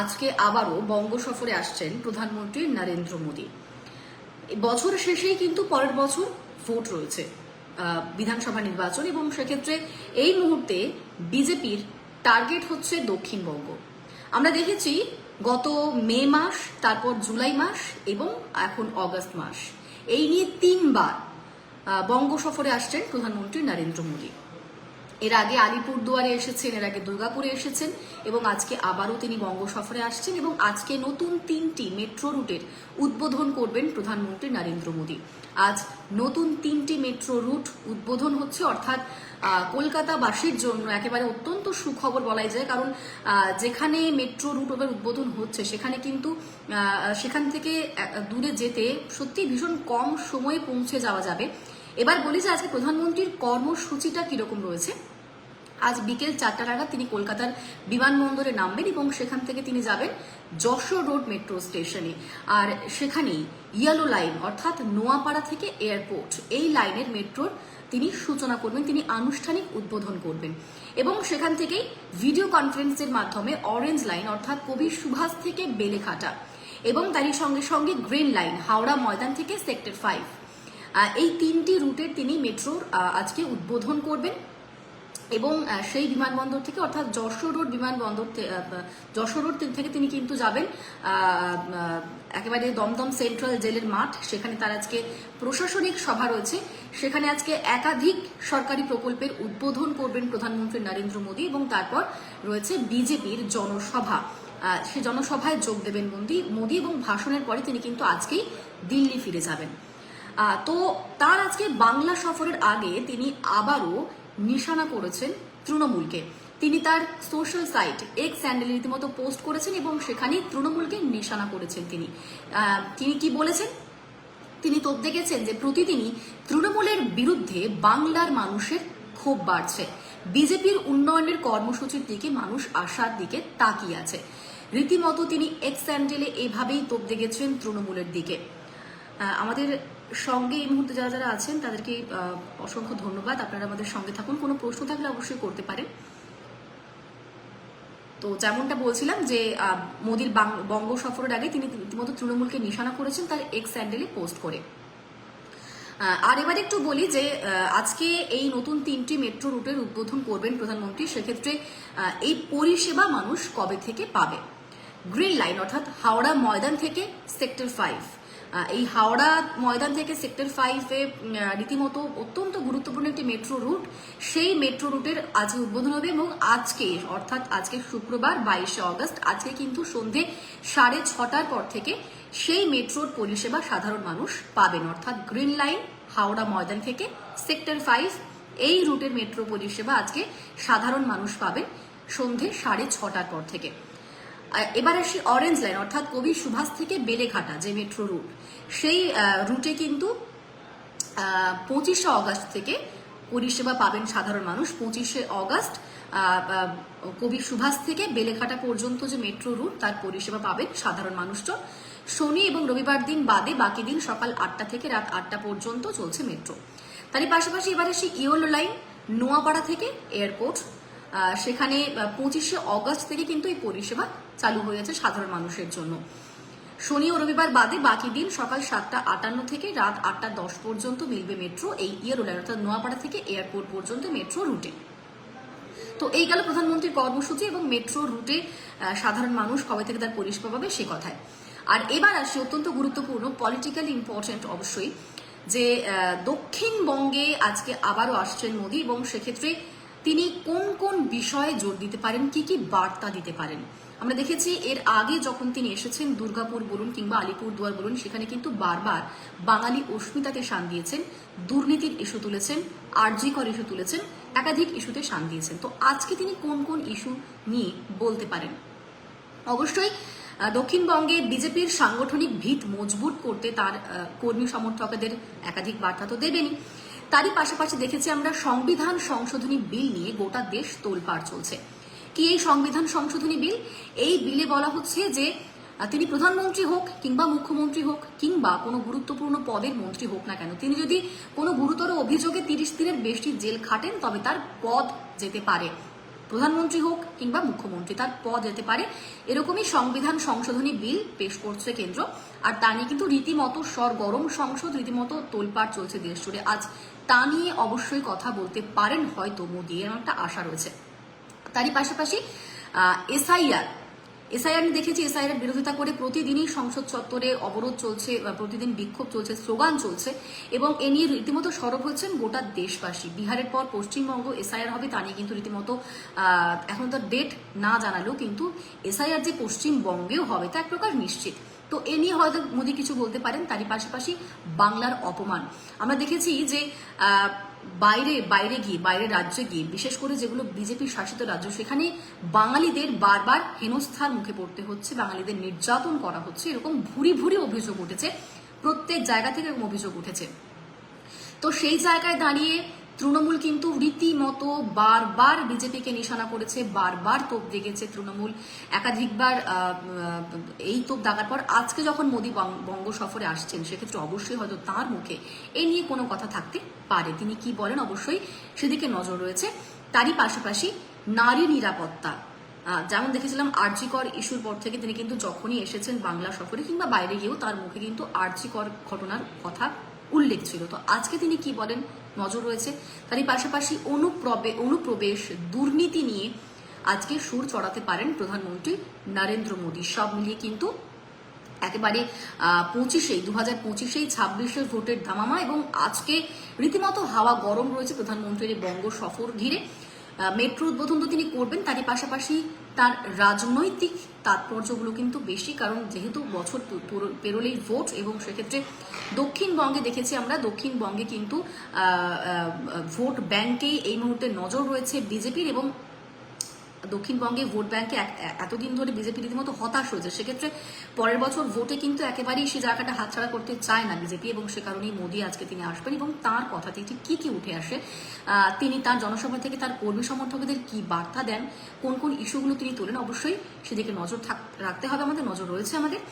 আজকে আবারও বঙ্গ সফরে আসছেন প্রধানমন্ত্রী নরেন্দ্র মোদী। বছর শেষেই কিন্তু পরের বছর ভোট রয়েছে বিধানসভা নির্বাচন এবং সেক্ষেত্রে এই মুহূর্তে বিজেপির টার্গেট হচ্ছে দক্ষিণবঙ্গ। আমরা দেখেছি গত মে মাস, তারপর জুলাই মাস এবং এখন অগস্ট মাস। এই নিয়ে তিনবার বঙ্গ সফরে আসছেন প্রধানমন্ত্রী নরেন্দ্র মোদী। এর আগে আলিপুরদুয়ারে এসেছেন, এর আগে দুর্গাপুরে এসেছেন এবং আজকে আবারও তিনি বঙ্গ সফরে আসছেন এবং আজকে নতুন তিনটি মেট্রো রুটের উদ্বোধন করবেন প্রধানমন্ত্রী নরেন্দ্র মোদী। আজ নতুন তিনটি মেট্রো রুট উদ্বোধন হচ্ছে, অর্থাৎ কলকাতাবাসীর জন্য একেবারে অত্যন্ত সুখবর বলাই যায়, কারণ যেখানে মেট্রো রুট ওদের উদ্বোধন হচ্ছে, সেখানে কিন্তু সেখান থেকে দূরে যেতে সত্যি ভীষণ কম সময়ে পৌঁছে যাওয়া যাবে। এবার বলি যে আজকে প্রধানমন্ত্রীর কর্মসূচিটা কীরকম রয়েছে। আজ বিকেল চারটা নাগাদ তিনি কলকাতার বিমানবন্দরে নামবেন এবং সেখান থেকে তিনি যাবেন যশোর রোড মেট্রো স্টেশনে। আর সেখানেই ইয়েলো লাইন অর্থাৎ নোয়াপাড়া থেকে এয়ারপোর্ট, এই লাইনের মেট্রোর তিনি সূচনা করবেন, তিনি আনুষ্ঠানিক উদ্বোধন করবেন। এবং সেখান থেকেই ভিডিও কনফারেন্সের মাধ্যমে অরেঞ্জ লাইন অর্থাৎ কবি সুভাষ থেকে বেলেঘাটা এবং তারই সঙ্গে সঙ্গে গ্রিন লাইন, হাওড়া ময়দান থেকে সেক্টর ফাইভ এই তিনটি রুটের তিনি মেট্রোর আজকে উদ্বোধন করবেন। এবং সেই বিমানবন্দর থেকে, অর্থাৎ যশোর রোড বিমানবন্দর যশোর রোড থেকে তিনি কিন্তু যাবেন একেবারে দমদম সেন্ট্রাল জেলের মাঠ, সেখানে তার আজকে প্রশাসনিক সভা রয়েছে। সেখানে আজকে একাধিক সরকারি প্রকল্পের উদ্বোধন করবেন প্রধানমন্ত্রী নরেন্দ্র মোদী এবং তারপর রয়েছে বিজেপির জনসভা। সে জনসভায় যোগ দেবেন মোদী মোদী এবং ভাষণের পরে তিনি কিন্তু আজকেই দিল্লি ফিরে যাবেন। তো তার আজকে বাংলা সফরের আগে তিনি আবারও নিশানা করেছেন তৃণমূলকে। তিনি তার সোশ্যাল সাইট এক্স স্যান্ডেলে রীতিমতো পোস্ট করেছেন এবং সেখানে তৃণমূলকে নিশানা করেছেন তিনি। তিনি কি বলেছেন? তিনি তোপ দেখেছেন যে প্রতিদিনই তৃণমূলের বিরুদ্ধে বাংলার মানুষের ক্ষোভ বাড়ছে। বিজেপির উন্নয়নের কর্মসূচির দিকে মানুষ আশার দিকে তাকিয়ে আছে। রীতিমতো তিনি এক্স স্যান্ডেলে এভাবেই তোপ দেখেছেন তৃণমূলের দিকে। আমাদের সঙ্গে এই মুহূর্তে যারা যারা আছেন, তাদেরকে অসংখ্য ধন্যবাদ। আপনারা আমাদের সঙ্গে থাকুন। কোনো প্রশ্ন থাকলে অবশ্যই করতে পারেন। তো যেমনটা বলছিলাম যে মোদির বঙ্গ সফরের আগে তিনি রীতিমতো তৃণমূলকে নিশানা করেছেন তার এক্স স্যান্ডেলে পোস্ট করে। আর এবার একটু বলি যে আজকে এই নতুন তিনটি মেট্রো রুটের উদ্বোধন করবেন প্রধানমন্ত্রী। সেক্ষেত্রে এই পরিষেবা মানুষ কবে থেকে পাবে? গ্রিন লাইন, অর্থাৎ হাওড়া ময়দান থেকে সেক্টর ফাইভ। এই হাওড়া ময়দান থেকে সেক্টর ফাইভে রীতিমতো অত্যন্ত গুরুত্বপূর্ণ একটি মেট্রো রুট সেই মেট্রো রুটের আজকে উদ্বোধন হবে এবং আজকে, অর্থাৎ আজকে শুক্রবার বাইশে অগস্ট, আজকে কিন্তু সন্ধে সাড়ে ছটার পর থেকে সেই মেট্রোর পরিষেবা সাধারণ মানুষ পাবেন। অর্থাৎ গ্রিন লাইন হাওড়া ময়দান থেকে সেক্টর ফাইভ এই রুটের মেট্রো পরিষেবা আজকে সাধারণ মানুষ পাবেন সন্ধে সাড়ে ছটার পর থেকে। এবার আসি অরেঞ্জ লাইন অর্থাৎ কবি সুভাষ থেকে বেলেঘাটা যে মেট্রো রুট সেই রুটে কিন্তু পঁচিশে অগস্ট থেকে পরিষেবা পাবেন সাধারণ মানুষ। পঁচিশে অগস্ট কবি সুভাষ থেকে বেলেঘাটা পর্যন্ত যে মেট্রো রুট তার পরিষেবা পাবেন সাধারণ মানুষজন। শনি এবং রবিবার দিন বাদে বাকি দিন সকাল আটটা থেকে রাত আটটা পর্যন্ত চলছে মেট্রো তারই পাশাপাশি এবার আসি ইয়োলো লাইন নোয়াপাড়া থেকে এয়ারপোর্ট সেখানে পঁচিশে অগস্ট থেকে কিন্তু এই পরিষেবা চালু হয়েছে সাধারণ মানুষের জন্য। শনি ও রবিবার বাদে বাকি দিন সকাল সাতটা আটান্ন থেকে রাত আটটা দশ পর্যন্ত মিলবে মেট্রো, এই ইয়েরো লাইন অর্থাৎ নোয়াপাড়া থেকে এয়ারপোর্ট পর্যন্ত মেট্রো রুটে। তো এই গেল প্রধানমন্ত্রীর কর্মসূচি এবং মেট্রো রুটে সাধারণ মানুষ কবে থেকে তার পরিষেবা পাবে সে কথায়। আর এবার আসি অত্যন্ত গুরুত্বপূর্ণ পলিটিক্যালি ইম্পর্টেন্ট অবশ্যই, যে দক্ষিণবঙ্গে আজকে আবারও আসছেন মোদী এবং সেক্ষেত্রে তিনি কোন কোন বিষয়ে জোর দিতে পারেন, কি কি বার্তা দিতে পারেন। আমরা দেখেছি এর আগে যখন তিনি এসেছেন, দুর্গাপুর বলুন কিংবা আলিপুর দুয়ার বলুন, সেখানে কিন্তু বারবার বাঙালি অস্মিতাকে শান দিয়েছেন, দুর্নীতির ইস্যু তুলেছেন, আরজিকর ইস্যু তুলেছেন, একাধিক ইস্যুতে শান দিয়েছেন। তো আজকে তিনি কোন কোন ইস্যু নিয়ে বলতে পারেন? অবশ্যই দক্ষিণবঙ্গে বিজেপির সাংগঠনিক ভিত মজবুত করতে তার কর্মী সমর্থকদের একাধিক বার্তা তো দেবেনই। তারই পাশাপাশি দেখেছি আমরা সংবিধান সংশোধনী বিল নিয়ে গোটা দেশ তোলপাড় চলছে। কি এই সংবিধান সংশোধনী বিল? এই বিলে বলা হচ্ছে যে তিনি প্রধানমন্ত্রী হোক কিংবা মুখ্যমন্ত্রী হোক কিংবা কোনো গুরুত্বপূর্ণ পদের মন্ত্রী হোক না কেন, তিনি যদি কোনো গুরুতর অভিযোগে তিরিশ দিনের বেশি জেল খাটেন, তবে তার পদ যেতে পারে। প্রধানমন্ত্রী হোক কিংবা মুখ্যমন্ত্রী, তার পদ যেতে পারে। এরকমই সংবিধান সংশোধনী বিল পেশ করছে কেন্দ্র, আর তা নিয়ে কিন্তু রীতিমতো সরগরম গরম সংসদ, রীতিমতো তোলপাড় চলছে দেশ জুড়ে। আজ তা নিয়ে অবশ্যই কথা বলতে পারেন হয়তো মোদী এরকম একটা আশা রয়েছে। তারই পাশাপাশি এসআইআর এসআইআর দেখেছি এসআইআর বিরোধিতা করে প্রতিদিনই সংসদ চত্বরে অবরোধ চলছে প্রতিদিন বিক্ষোভ চলছে, স্লোগান চলছে, এবং এ নিয়ে রীতিমতো সরব হচ্ছেন গোটা দেশবাসী। বিহারের পর পশ্চিমবঙ্গ এসআইআর হবে, তা নিয়ে কিন্তু রীতিমতো এখন তো ডেট না জানালেও কিন্তু এসআইআর যে পশ্চিমবঙ্গেও হবে, তা এক প্রকার নিশ্চিত। তো এ নিয়ে হয়তো মোদী কিছু বলতে পারেন, তারই পাশাপাশি বাংলার অপমান। আমরা দেখেছি যে বাইরে বাইরে গিয়ে, বাইরে রাজ্যে গিয়ে, বিশেষ করে যেগুলো বিজেপি শাসিত রাজ্য, সেখানে বাঙালিদের বারবার হেনস্থার মুখে পড়তে হচ্ছে, বাঙালিদের নির্যাতন করা হচ্ছে, এরকম ভুরি ভুরি অভিযোগ উঠেছে, প্রত্যেক জায়গা থেকে এরকম অভিযোগ উঠেছে। তো সেই জায়গায় দাঁড়িয়ে তৃণমূল কিন্তু রীতিমতো বারবার বিজেপিকে নিশানা করেছে, বারবার তোপ দেখেছে তৃণমূল। একাধিকবার এই তোপ দাগার পর আজকে যখন মোদী বঙ্গ সফরে আসছেন, সেক্ষেত্রে অবশ্যই হয়তো তার মুখে এই নিয়ে কোনো কথা থাকতে পারে। তিনি কি বলেন? অবশ্যই সেদিকে নজর রয়েছে। তারই পাশাপাশি নারী নিরাপত্তা যেমন দেখেছিলাম আর্জিকর ইস্যুর পর থেকে তিনি কিন্তু যখনই এসেছেন বাংলা সফরে কিংবা বাইরে গিয়েও তার মুখে কিন্তু আর্জিকর ঘটনার কথা উল্লেখ ছিল। তো আজকে তিনি কি বলেন? নজর রয়েছে। তারই পাশাপাশি অনুপ্রবে, অনুপ্রবেশ দুর্নীতি নিয়ে আজকে সুর চড়াতে পারেন প্রধানমন্ত্রী নরেন্দ্র মোদী। সব মিলিয়ে কিন্তু একেবারে পঁচিশেই দু হাজার পঁচিশেই ছাব্বিশের ভোটের ধামামা এবং আজকে রীতিমতো হাওয়া গরম রয়েছে প্রধানমন্ত্রীর বঙ্গ সফর ঘিরে। মেট্রো উদ্বোধন তো তিনি করবেন, তারই পাশাপাশি তার রাজনৈতিক তাৎপর্যগুলো কিন্তু বেশি, কারণ যেহেতু বছর পেরোলেই ভোট এবং সেক্ষেত্রে দক্ষিণবঙ্গে দেখেছি আমরা, দক্ষিণবঙ্গে কিন্তু ভোট ব্যাংকেই এই মুহূর্তে নজর রয়েছে বিজেপির এবং দক্ষিণবঙ্গে ভোট ব্যাংকে এতদিন ধরে বিজেপি রীতিমতো হতাশ হয়েছে। সেক্ষেত্রে পরের বছর ভোটে কিন্তু একেবারেই সে জায়গাটা হাতছাড়া করতে চায় না বিজেপি এবং সে কারণেই মোদী আজকে তিনি আসবেন এবং তার কথা থেকে কি কি উঠে আসে তিনি তার জনসভা থেকে তার কর্মী সমর্থকদের কি বার্তা দেন, কোন কোন ইস্যুগুলো তিনি তোলেন, অবশ্যই সেদিকে নজর রাখতে হবে আমাদের, নজর রয়েছে আমাদের।